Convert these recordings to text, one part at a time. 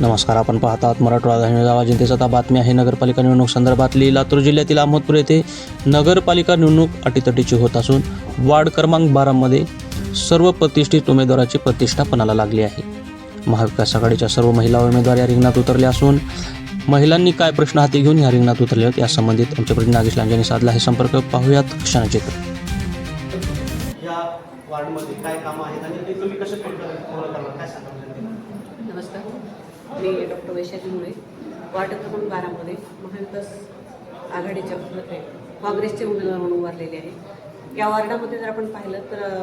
नमस्कार आपण पाहत आहात मराठवाडा आवाज. जनतेचा आता बातमी आहे नगरपालिका निवडणूक संदर्भातली लातूर जिल्ह्यातील अहमदपूर येथे नगरपालिका निवडणूक अटीतटीची होत असून वार्ड क्रमांक बारामध्ये सर्व प्रतिष्ठित उमेदवाराची प्रतिष्ठा पणाला लागली आहे. महाविकास आघाडीच्या सर्व महिला उमेदवार या रिंगणात उतरल्या असून महिलांनी काय प्रश्न हाती घेऊन या रिंगणात उतरले आहेत या संबंधित आमचे प्रतिनिधी नागेश लांजेंनी साधला आहे संपर्क. पाहूयात क्षणचित्र या वार्डमध्ये काय कामं आहेत आणि ते तुम्ही कसे पूर्ण पूर्ण करणार? काय सांगा नमस्कार. मी डॉक्टर वैशाली मुळे वार्ड क्रमांक बारामध्ये महाविकास आघाडीच्या प्रथे काँग्रेसचे उमेदवार म्हणून उभारलेले आहे. या वार्डामध्ये जर आपण पाहिलं तर अ,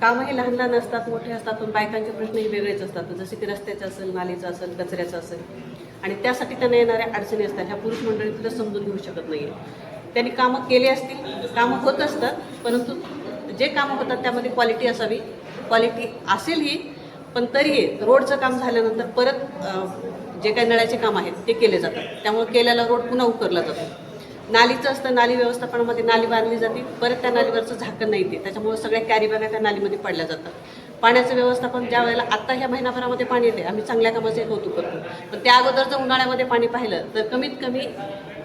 कामं हे लहान लहान असतात मोठे असतात पण बायकांचे प्रश्नही वेगळेच असतात. जसे की रस्त्याचं असेल नालीचं असेल कचऱ्याचं असेल. आणि त्यासाठी त्यांना येणाऱ्या अडचणी असतात. ह्या पुरुष मंडळी तुला समजून घेऊ शकत नाही त्यांनी कामं केली असतील कामं होत असतात परंतु जे कामं होतात त्यामध्ये क्वालिटी असावी. क्वालिटी असेल ही पण तरीही रोडचं काम झाल्यानंतर परत जे काही नळ्याचे काम आहेत ते केले जातात. त्यामुळे केलेला रोड पुन्हा उकरला जातो. नालीचं असतं नाली व्यवस्थापनामध्ये नाली बांधली जाते परत त्या नालीवरचं झाकण नाही ते त्याच्यामुळे सगळ्या कॅरीबॅगा त्या नालीमध्ये पडल्या जातात. पाण्याचं व्यवस्थापन ज्या वेळेला आत्ता ह्या महिनाभरामध्ये पाणी येते आम्ही चांगल्या कामाचे कौतुक करतो. पण त्या अगोदर जर उन्हाळ्यामध्ये पाणी पाहिलं तर कमीत कमी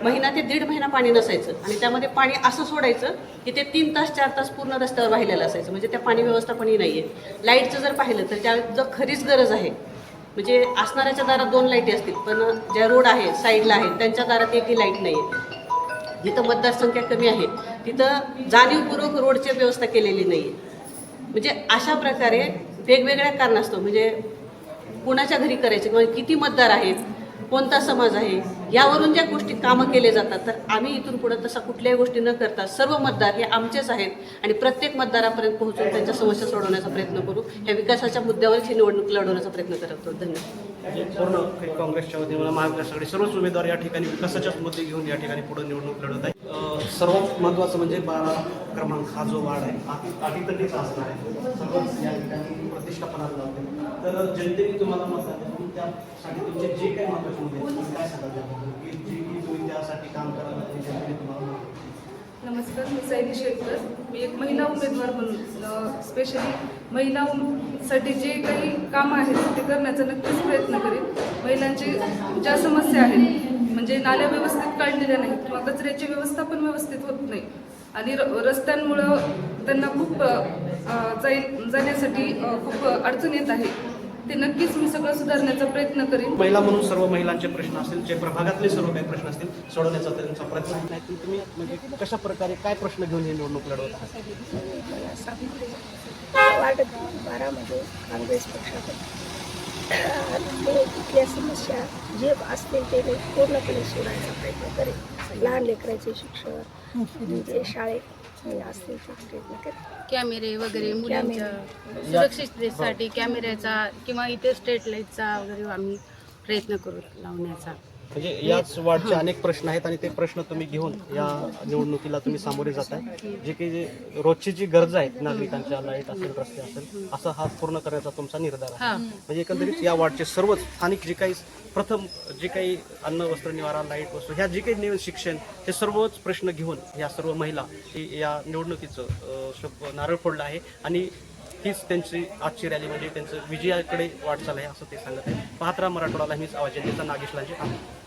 महिना ते दीड महिना पाणी नसायचं. आणि त्यामध्ये पाणी असं सोडायचं की ते तीन तास चार तास पूर्ण रस्त्यावर वाहिलेलं असायचं. म्हणजे त्या पाणी व्यवस्थापनही नाही आहे लाईटचं जर पाहिलं तर त्या जर खरीच गरज आहे. म्हणजे असणाऱ्याच्या दारात दोन लाईटी असतील पण ज्या रोड आहे साईडला आहे त्यांच्या दारात एकही लाइट नाही आहे जिथं मतदारसंख्या कमी आहे तिथं जाणीवपूर्वक रोडची व्यवस्था केलेली नाही आहे म्हणजे अशा प्रकारे वेगवेगळ्या कारणास्तव म्हणजे कुणाच्या घरी करायचे किंवा किती मतदार आहेत कोणता समाज आहे यावरून ज्या गोष्टी कामं केले जातात तर आम्ही इथून पुढं तसा कुठल्याही गोष्टी न करता सर्व मतदार हे आमचेच आहेत आणि प्रत्येक मतदारापर्यंत पोहोचून त्यांच्या समस्या सोडवण्याचा प्रयत्न करू. या विकासाच्या मुद्द्यावरच ही निवडणूक लढवण्याचा प्रयत्न करतो धन्यवाद. म्हणजे पूर्ण काँग्रेसच्या वतीने महाविकास सर्वच उमेदवार या ठिकाणी विकासाच्याच मुद्दे घेऊन या ठिकाणी पुढे निवडणूक लढत आहे सर्वात महत्त्वाचं म्हणजे बारा क्रमांक हा जो वाढ आहे हा असणार आहे. सर्वच या ठिकाणी तर जनतेने तुम्हाला मत त्यासाठी तुमचे जे काही महत्त्वाचे मुद्दे आहेत, तुम्ही काय सांगाल त्याबद्दल? की जे की तुम्ही त्यासाठी काम करायला तुम्हाला नमस्कार मी सैनी शेटकर मी एक महिला उमेदवार म्हणून स्पेशली महिलांसाठी जे काही कामं आहेत ते करण्याचा नक्कीच प्रयत्न करेन. महिलांचे ज्या समस्या आहेत म्हणजे नाल्या व्यवस्थित काढलेल्या नाहीत किंवा कचऱ्याची व्यवस्था पण व्यवस्थित होत नाही आणि र रस्त्यांमुळं त्यांना खूप अ, अ, जाई जाण्यासाठी अ, खूप अडचण येत आहे. ते नक्कीच मी सगळं सुधारण्याचा प्रयत्न करेन. महिला म्हणून सर्व महिलांचे प्रश्न असतील जे प्रभागातले सर्व काही प्रश्न असतील सोडवण्याचा त्यांचा प्रयत्न आहे. नाही तुम्ही म्हणजे कशा प्रकारे काय प्रश्न घेऊन ही निवडणूक लढवत आहात? वार्ड बारामध्ये काँग्रेस पक्षाकडे तिथल्या समस्या जे असतील ते पूर्णपणे सोडायचा प्रयत्न करेन. लहान लेकराचे शिक्षण शाळेत कॅमेरे वगैरे मुलांच्या सुरक्षिततेसाठी कॅमेऱ्याचा किंवा इथे स्ट्रीट लाईटचा वगैरे आम्ही प्रयत्न करू लावण्याचा. म्हणजे याच वार्डचे अनेक प्रश्न आहेत आणि ते प्रश्न तुम्ही घेऊन या निवडणुकीला तुम्ही सामोरे जात आहे जे काही जे रोजची जी गरज आहेत नागरिकांच्या लाइट असेल रस्ते असेल असा हा पूर्ण करण्याचा तुमचा निर्धार आहे. म्हणजे एकंदरीत या वार्डचे सर्वच स्थानिक जे काही प्रथम जे काही अन्न वस्त्र निवारा लाइट वस्तू ह्या जे काही निव शिक्षण हे सर्वच प्रश्न घेऊन या सर्व महिला ही या निवडणुकीचं नारळ फोडलं आहे. आणि हीच त्यांची आजची रॅली म्हणजे त्यांचं विजयाकडे वाटचाल आहे असं ते सांगत आहे पाहत राहा मराठवाडाला हीच आवाज जनतेचा नागेश लांजे. आहे